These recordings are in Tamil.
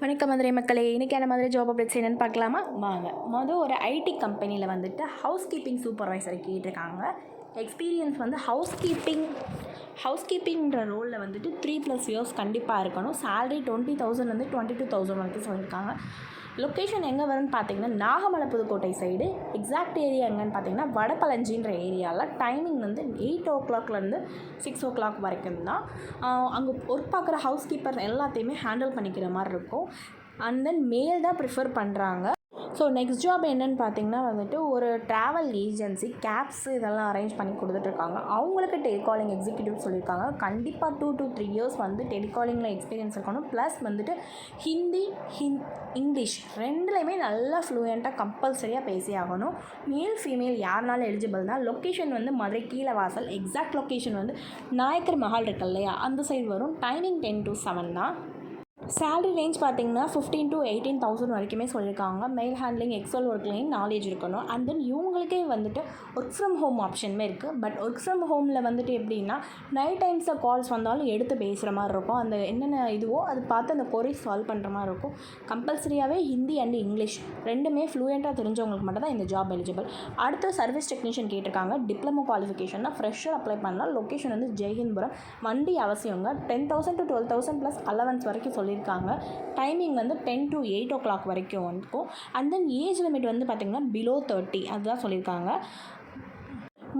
வணக்கம் மதுரை மக்களே இன்றைக்கான மதுரை ஜாப் அப்டேட்ஸ் என்னென்னு பார்க்கலாமா? வாங்க. மொதல் ஒரு ஐடி கம்பெனியில் வந்துட்டு ஹவுஸ் கீப்பிங் சூப்பர்வைசர் கேட்டிருக்காங்க. எக்ஸ்பீரியன்ஸ் வந்து ஹவுஸ் கீப்பிங் ஹவுஸ் கீப்பிங்கிற ரோலில் வந்துட்டு த்ரீ ப்ளஸ் இயர்ஸ் கண்டிப்பாக இருக்கணும். சேலரி டுவெண்ட்டி தௌசண்ட்லேருந்து டுவெண்ட்டி டூ தௌசண்ட் வரைக்கும் சொல்லியிருக்காங்க. லொக்கேஷன் எங்கே வரும்னு பார்த்தீங்கன்னா Nagamalai Pudukkottai side exact area எங்கன்னு பார்த்தீங்கன்னா வடபழஞ்சின்ற ஏரியாவில் டைமிங் வந்து எயிட் ஓ கிளாக்லேருந்து சிக்ஸ் ஓ கிளாக் வரைக்கும் தான். அங்கே ஒர்க் பார்க்குற ஹவுஸ் கீப்பர் எல்லாத்தையுமே ஹேண்டில் பண்ணிக்கிற மாதிரி இருக்கும். அண்ட் தென் மேல் தான் ப்ரிஃபர் பண்ணுறாங்க ஸோ நெக்ஸ்ட் ஜாப் என்னன்னு பார்த்தீங்கன்னா வந்துட்டு ஒரு ட்ராவல் ஏஜென்சி கேப்ஸ் இதெல்லாம் அரேஞ்ச் பண்ணி கொடுத்துட்ருக்காங்க. அவங்களுக்கு டெலிகாலிங் எக்ஸிக்யூட்டிவ் சொல்லியிருக்காங்க. கண்டிப்பாக டூ டூ த்ரீ இயர்ஸ் வந்து டெலிகாலிங்கில் எக்ஸ்பீரியன்ஸ் இருக்கணும். ப்ளஸ் வந்துட்டு ஹிந்தி ஹிந் இங்கிலீஷ் ரெண்டுலேயுமே நல்லா ஃப்ளூயண்ட்டாக கம்பல்சரியாக பேசி ஆகணும். மேல் ஃபீமேல் யாருனாலும் எலிஜிபிள் தான். லொக்கேஷன் வந்து மதுரை கீழே வாசல். எக்ஸாக்ட் லொக்கேஷன் வந்து நாயக்கர் மஹால் இருக்கு இல்லையா? அந்த சைடு வரும். டைமிங் டென் டு செவன் தான். சேலரி ரேஞ்ச் பார்த்தீங்கன்னா ஃபிஃப்டீன் டு எயிட்டீன் தௌசண்ட் வரைக்குமே சொல்லியிருக்காங்க. மெயில் ஹேண்ட்லிங் எக்ஸல் ஒர்க்லேயும் நாலேஜ் இருக்கணும். அண்ட் தென் இவங்களுக்கே வந்துட்டு ஒர்க் ஃப்ரம் ஹோம் ஆப்ஷனுமே இருக்குது பட் ஒர்க் ஃப்ரம் ஹோமில் வந்துட்டு எப்படின்னா நைட் டைம்ஸில் கால்ஸ் வந்தாலும் எடுத்து பேசுகிற மாதிரி இருக்கும். அந்த என்னென்ன இதுவோ அது பார்த்து அந்த கொரி சால்வ் பண்ணுற மாதிரி இருக்கும். கம்பல்சரியாகவே ஹிந்தி அண்ட் இங்கிலீஷ் ரெண்டுமே ஃப்ளூயண்ட்டாக தெரிஞ்சவங்களுக்கு மட்டும் தான் இந்த ஜாப் எலிஜிபிள் அடுத்து சர்வீஸ் டெக்னீஷியன் கேட்டிருக்காங்க. டிப்ளமோ குவாலிஃபிகேஷன் தான் ஃப்ரெஷ்ஷாக அப்ளை பண்ணலாம் லொக்கேஷன் வந்து ஜெயஹிந்த்புரம். வண்டி அவசியங்க. Ten thousand to twelve thousand plus allowance வரைக்கும் சொல்லியிருக்காங்க. டைமிங் வந்து ten to eight o'clock வரைக்கும் இருக்கும். அண்ட் தென் ஏஜ் லிமிட் வந்து பார்த்திங்கன்னா பிலோ தேர்ட்டி அதுதான் சொல்லியிருக்காங்க.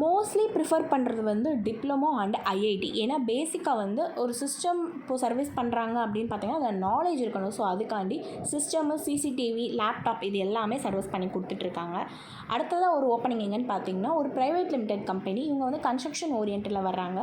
மோஸ்ட்லி ப்ரிஃபர் பண்ணுறது வந்து டிப்ளமோ அண்ட் ஐஐடி ஏன்னா பேசிக்காக வந்து ஒரு சிஸ்டம் இப்போ சர்வீஸ் பண்ணுறாங்க அப்படின்னு பார்த்தீங்கன்னா அதில் நாலேஜ் இருக்கணும். ஸோ அதுக்காண்டி சிஸ்டமு சிசிடிவி லேப்டாப் இது எல்லாமே சர்வீஸ் பண்ணி கொடுத்துட்ருக்காங்க. அடுத்ததாக ஒரு ஓப்பனிங் எங்கன்னு பார்த்தீங்கன்னா ஒரு ப்ரைவேட் லிமிடெட் கம்பெனி இவங்க வந்து கன்ஸ்ட்ரக்ஷன் ஓரியன்டில் வர்றாங்க.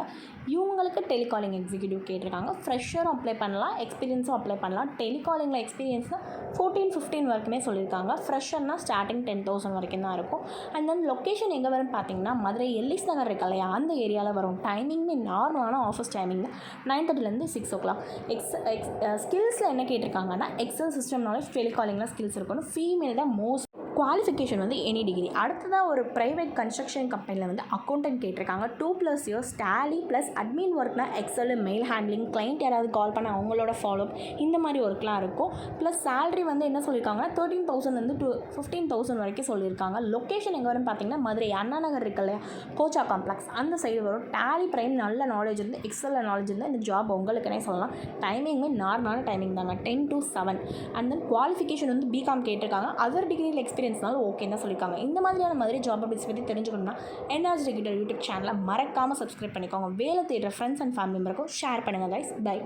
இவங்களுக்கு டெலிகாலிங் எக்ஸிக்யூட்டிவ் கேட்டிருக்காங்க. ஃப்ரெஷரும் அப்ளை பண்ணலாம் எக்ஸ்பீரியன்ஸும் அப்ளை பண்ணலாம். டெலிகாலிங்கில் எக்ஸ்பீரியன்ஸ்னால் ஃபோர்டீன் ஃபிஃப்டீன் வரைக்குமே சொல்லியிருக்காங்க. ஃப்ரெஷர்னால் ஸ்டார்டிங் டென் தௌசண்ட் வரைக்கும் தான் இருக்கும். அண்ட் தென் லொக்கேஷன் எங்கே வரும்னு பார்த்தீங்கன்னா மதுரை எல்லிஸ் நகர் இருக்கு இல்லையா? அந்த ஏரியாவில் வரும். டைமிங்மே நார்மலான ஆஃபீஸ் டைமிங் நைன் தேர்ட்டிலேருந்து six o'clock X X ஸ்கில்ஸில் என்ன கேட்டிருக்காங்கன்னா எக்ஸல் சிஸ்டம் நாலேஜ் டெலிகாலிங்லாம் ஸ்கில்ஸ் இருக்கணும். ஃபீமேல் தான் மோஸ்ட் குவாலிஃபிகேஷன் வந்து எனி டிகிரி அடுத்ததாக ஒரு ப்ரைவேட் கன்ஸ்ட்ரக்ஷன் கம்பெனியில் வந்து அக்கௌண்டன்ட் கேட்டிருக்காங்க. Two plus years tally plus admin ஒர்க்னா XL mail handling client யாராவது கால் பண்ண அவங்களோட ஃபாலோ இந்த மாதிரி ஒர்க்லாம் இருக்கும். ப்ளஸ் சேலரி வந்து என்ன சொல்லியிருக்காங்கன்னா தேர்ட்டீன் தௌசண்ட் வந்து டூ ஃபிஃப்டீன் தௌசண்ட் வரைக்கும் சொல்லியிருக்காங்க. லொக்கேஷன் எங்கே வரும்னு பார்த்தீங்கன்னா மதுரை அண்ணா நகர் இருக்கு இல்லையா? கோச்சா காம்ப்ளெக்ஸ் அந்த சைடு வரும். டேலி ப்ரைம் நல்ல நாலேஜ் இருந்து எக்ஸல் நாலேஜ் இருந்தால் இந்த ஜாப் உங்களுக்குனே சொல்லலாம். டைமிங்குமே நார்மலான டைமிங் தாங்க. Ten to seven and then qualification வந்து பிகாம் கேட்டிருக்காங்க. அதர் டிகிரியில் எக்ஸ்பீரியன்ஸ்னாலும் ஓகேன்னு தான் சொல்லியிருக்காங்க. இந்த மாதிரியான மாதிரி ஜாப் அப்டேட்ஸ் பற்றி தெரிஞ்சுக்கணும்னா என்ஆர்ஜி ரெகுலர் யூடியூப் சேனலை மறக்காமல் சப்ஸ்கிரைப் பண்ணிக்கோங்க. வேலை தேடுற ஃப்ரெண்ட்ஸ் அண்ட் ஃபேமிலி மெம்பருக்கும் ஷேர் பண்ணுங்கள் கைஸ் பை